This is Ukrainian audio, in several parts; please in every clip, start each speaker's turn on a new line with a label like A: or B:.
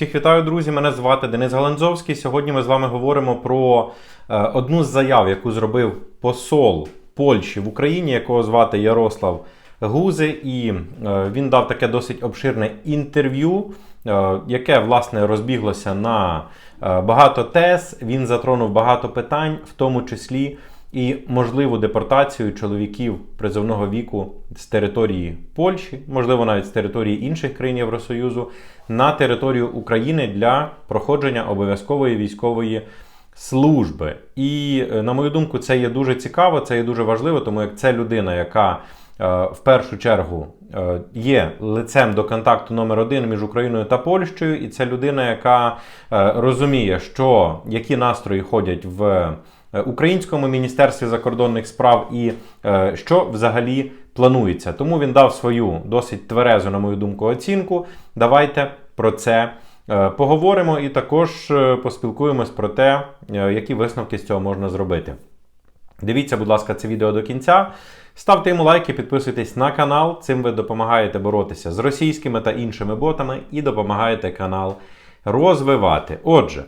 A: Всіх вітаю, друзі! Мене звати Денис Галанзовський. Сьогодні ми з вами говоримо про е, одну з заяв, яку зробив посол Польщі в Україні, якого звати Ярослав Гузи. І е, він дав таке досить обширне інтерв'ю, е, яке власне розбіглося на багато тез. Він затронув багато питань, в тому числі і можливу депортацію чоловіків призовного віку з території Польщі, можливо, навіть з території інших країн Євросоюзу, на територію України для проходження обов'язкової військової служби. І, е, на мою думку, це є дуже цікаво, це є дуже важливо, тому як це людина, яка е, в першу чергу е, є лицем до контакту номер один між Україною та Польщею, і це людина, яка розуміє, що які настрої ходять в Українському міністерстві закордонних справ і е, що взагалі планується. Тому він дав свою досить тверезу, на мою думку, оцінку. Давайте про це е, поговоримо і також е, поспілкуємось про те, е, які висновки з цього можна зробити. Дивіться, будь ласка, це відео до кінця. Ставте йому лайки, підписуйтесь на канал. Цим ви допомагаєте боротися з російськими та іншими ботами і допомагаєте канал розвивати. Отже,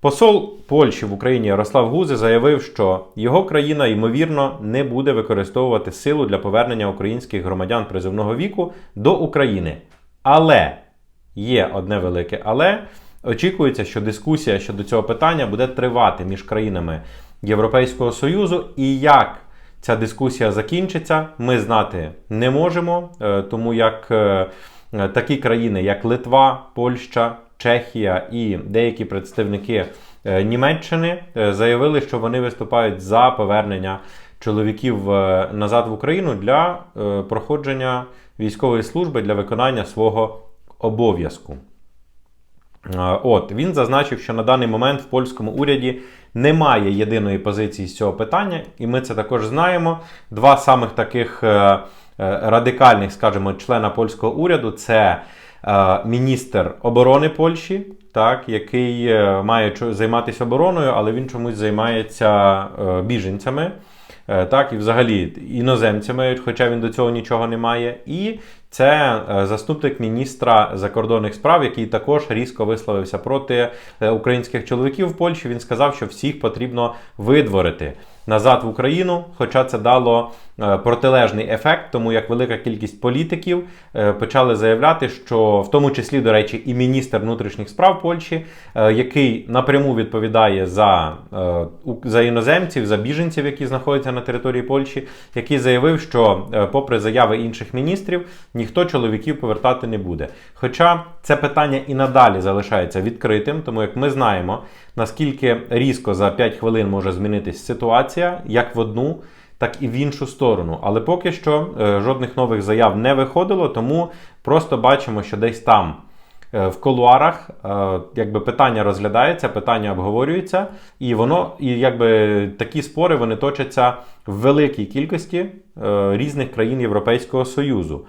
A: посол Польщі в Україні Ярослав Гузи заявив, що його країна ймовірно не буде використовувати силу для повернення українських громадян призовного віку до України. Але є одне велике але. Очікується, що дискусія щодо цього питання буде тривати між країнами Європейського Союзу. І як ця дискусія закінчиться, ми знати не можемо, е, тому як е, такі країни, як Литва, Польща, Чехія і деякі представники е, Німеччини е, заявили, що вони виступають за повернення чоловіків е, назад в Україну для проходження військової служби для виконання свого обов'язку. От він зазначив, що на даний момент в польському уряді немає єдиної позиції з цього питання, і ми це також знаємо. Два самих таких радикальних, скажімо, члена польського уряду це міністр оборони Польщі, так, який е, має займатися обороною, але він чомусь займається е, біженцями. Е, Так, і взагалі іноземцями, хоча він до цього нічого не має. І це е, заступник міністра закордонних справ, який також різко висловився проти е, українських чоловіків в Польщі. Він сказав, що всіх потрібно видворити назад в Україну, хоча це дало е, протилежний ефект, тому як велика кількість політиків е, почали заявляти, що в тому числі, до речі, і міністр внутрішніх справ Польщі, е, який напряму відповідає за, за іноземців, за біженців, які знаходяться на території Польщі, який заявив, що, попри заяви інших міністрів, ніхто чоловіків повертати не буде. Хоча це питання і надалі залишається відкритим, тому як ми знаємо, наскільки різко за 5 хвилин може змінитись ситуація, як в одну, так і в іншу сторону. Але поки що е, жодних нових заяв не виходило, тому просто бачимо, що десь там. е, В колуарах е, якби питання розглядається, питання обговорюється, і воно, і якби такі спори вони точаться в великій кількості різних країн Європейського Союзу.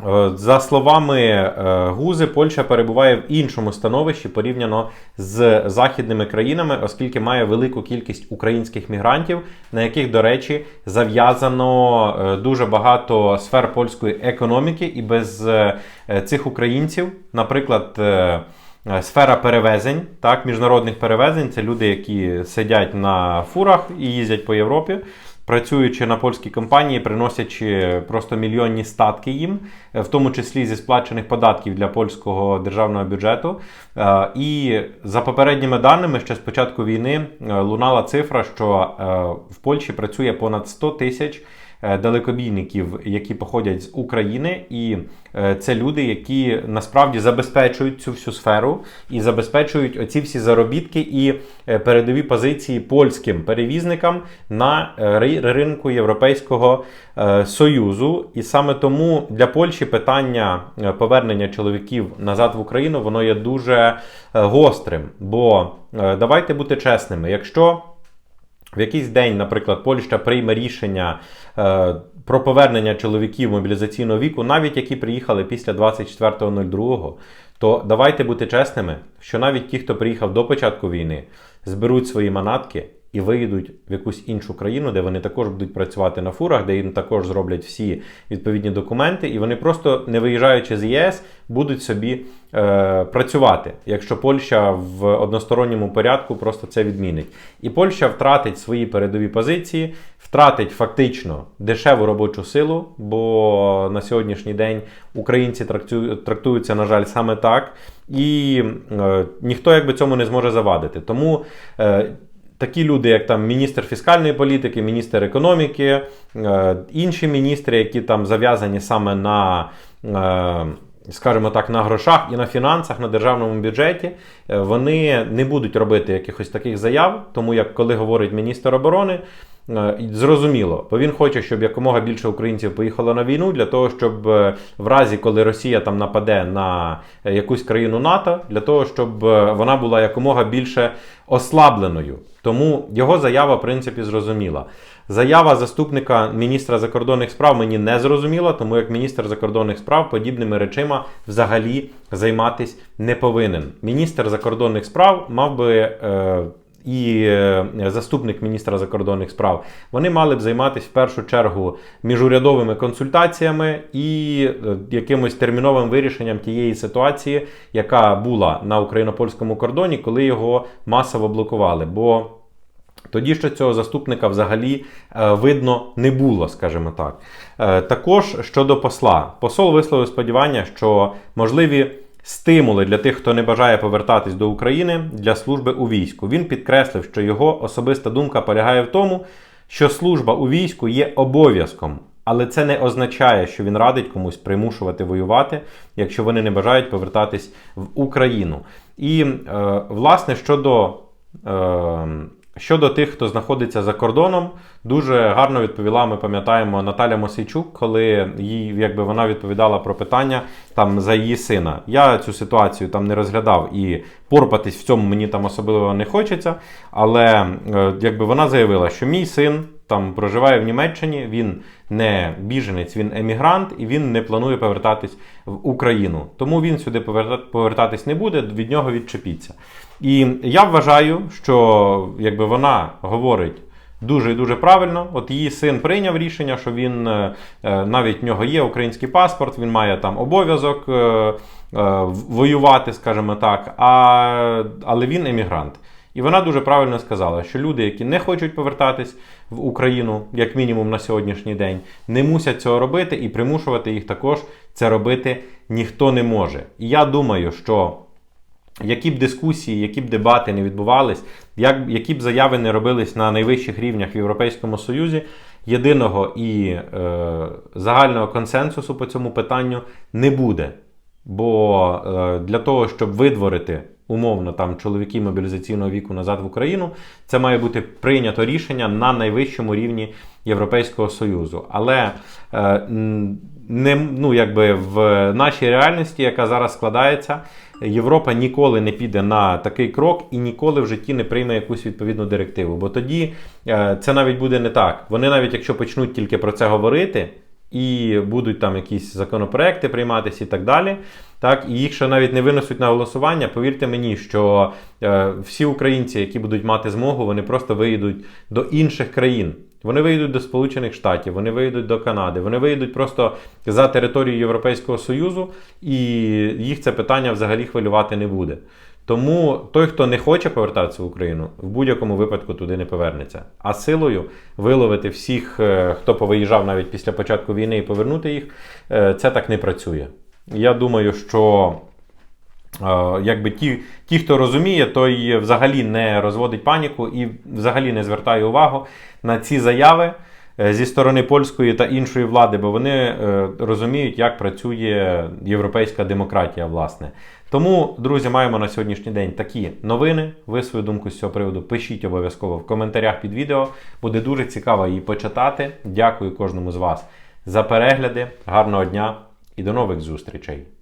A: Е, За словами е, Гузи, Польща перебуває в іншому становищі порівняно з західними країнами, оскільки має велику кількість українських мігрантів, на яких, до речі, зав'язано е, дуже багато сфер польської економіки, і без цих українців, наприклад. Сфера перевезень, так, міжнародних перевезень це люди, які сидять на фурах і їздять по Європі працюючи на польській компанії, приносячи просто мільйонні статки їм, е, в тому числі зі сплачених податків для польського державного бюджету. Е, І за попередніми даними, ще з початку війни е, лунала цифра, що в Польщі працює понад 100 тисяч далекобійників, які походять з України, і е, це люди, які насправді забезпечують цю всю сферу і забезпечують оці всі заробітки і е, передові позиції польським перевізникам на е, ринку Європейського е, Союзу. І саме тому для Польщі питання е, повернення чоловіків назад в Україну воно є дуже е, гострим. Бо е, давайте бути чесними, якщо в якийсь день, наприклад, Польща прийме рішення е, про повернення чоловіків мобілізаційного віку, навіть які приїхали після 24.02, то давайте бути чесними, що навіть ті, хто приїхав до початку війни, зберуть свої манатки і виїдуть в якусь іншу країну, де вони також будуть працювати на фурах, де їм також зроблять всі відповідні документи, і вони просто не виїжджаючи з ЄС, будуть собі е, працювати, якщо Польща в односторонньому порядку просто це відмінить. І Польща втратить свої передові позиції, втратить фактично дешеву робочу силу, бо на сьогоднішній день українці трактую- трактуються, на жаль, саме так, і е, ніхто якби цьому не зможе завадити. Тому. Е, Такі люди, як там міністр фіскальної політики, міністр економіки, е, інші міністри, які там зав'язані саме на, е, скажімо так, на грошах і на фінансах, на державному бюджеті, е, вони не будуть робити якихось таких заяв, тому як коли говорить міністр оборони. Е, Зрозуміло, бо він хоче, щоб якомога більше українців поїхало на війну для того, щоб е, в разі, коли Росія там нападе на е, якусь країну НАТО, для того, щоб вона була якомога більше ослабленою. Тому його заява, в принципі, зрозуміла. Заява заступника міністра закордонних справ мені не зрозуміла, тому як міністр закордонних справ подібними речима взагалі займатись не повинен. Міністр закордонних справ мав би. Е, і е, заступник міністра закордонних справ вони мали б займатися в першу чергу міжурядовими консультаціями і е, якимось терміновим вирішенням тієї ситуації, яка була на україно-польському кордоні, коли його масово блокували. Бо тоді ще цього заступника взагалі е, видно не було, скажімо так. Також щодо посла, посол висловив сподівання, що можливі стимули для тих, хто не бажає повертатись до України для служби у війську. Він підкреслив, що його особиста думка полягає в тому, що служба у війську є обов'язком. Але це не означає, що він радить комусь примушувати воювати, якщо вони не бажають повертатись в Україну. І, е, власне, щодо е, Щодо тих, хто знаходиться за кордоном, дуже гарно відповіла. Ми пам'ятаємо Наталя Мосійчук, коли їй якби вона відповідала про питання там за її сина. Я цю ситуацію там не розглядав і порпатись в цьому мені там особливо не хочеться. Але е, якби вона заявила, що мій син там проживає в Німеччині, він не біженець, він емігрант, і він не планує повертатись в Україну. Тому він сюди повертатись не буде, від нього відчепіться. І я вважаю, що якби вона говорить. Дуже і дуже правильно. От її син прийняв рішення, що він е, е, навіть в нього є український паспорт, він має там обов'язок е, воювати, скажімо так, а, але він емігрант. І вона дуже правильно сказала, що люди, які не хочуть повертатись в Україну, як мінімум на сьогоднішній день, не мусять цього робити і примушувати їх також це робити ніхто не може. І я думаю, що які б дискусії, які б дебати не відбувались, як, які б заяви не робились на найвищих рівнях в Європейському Союзі, єдиного і е, загального консенсусу по цьому питанню не буде. Бо е, для того, щоб видворити умовно там чоловіків мобілізаційного віку назад в Україну, це має бути прийнято рішення на найвищому рівні Європейського Союзу. Але е, не, ну, якби в нашій реальності, яка зараз складається, Європа ніколи не піде на такий крок і ніколи в житті не прийме якусь відповідну директиву. Бо тоді е, це навіть буде не так. Вони навіть якщо почнуть тільки про це говорити. І будуть там якісь законопроекти прийматися і так далі. Так, і їх ще навіть не винесуть на голосування. Повірте мені, що е, всі українці, які будуть мати змогу, вони просто виїдуть до інших країн. Вони виїдуть до Сполучених Штатів, вони виїдуть до Канади, вони виїдуть просто за територію Європейського Союзу, і їх це питання взагалі хвилювати не буде. Тому той, хто не хоче повертатися в Україну, в будь-якому випадку туди не повернеться. А силою виловити всіх, е, хто повиїжджав навіть після початку війни і повернути їх, е, це так не працює. Я думаю, що е, якби ті, ті, хто розуміє, той взагалі не розводить паніку і взагалі не звертає увагу на ці заяви зі сторони польської та іншої влади, бо вони е, розуміють, як працює європейська демократія, власне. Тому, друзі, маємо на сьогоднішній день такі новини. Ви свою думку з цього приводу пишіть обов'язково в коментарях під відео. Буде дуже цікаво її почитати. Дякую кожному з вас за перегляди. Гарного дня і до нових зустрічей!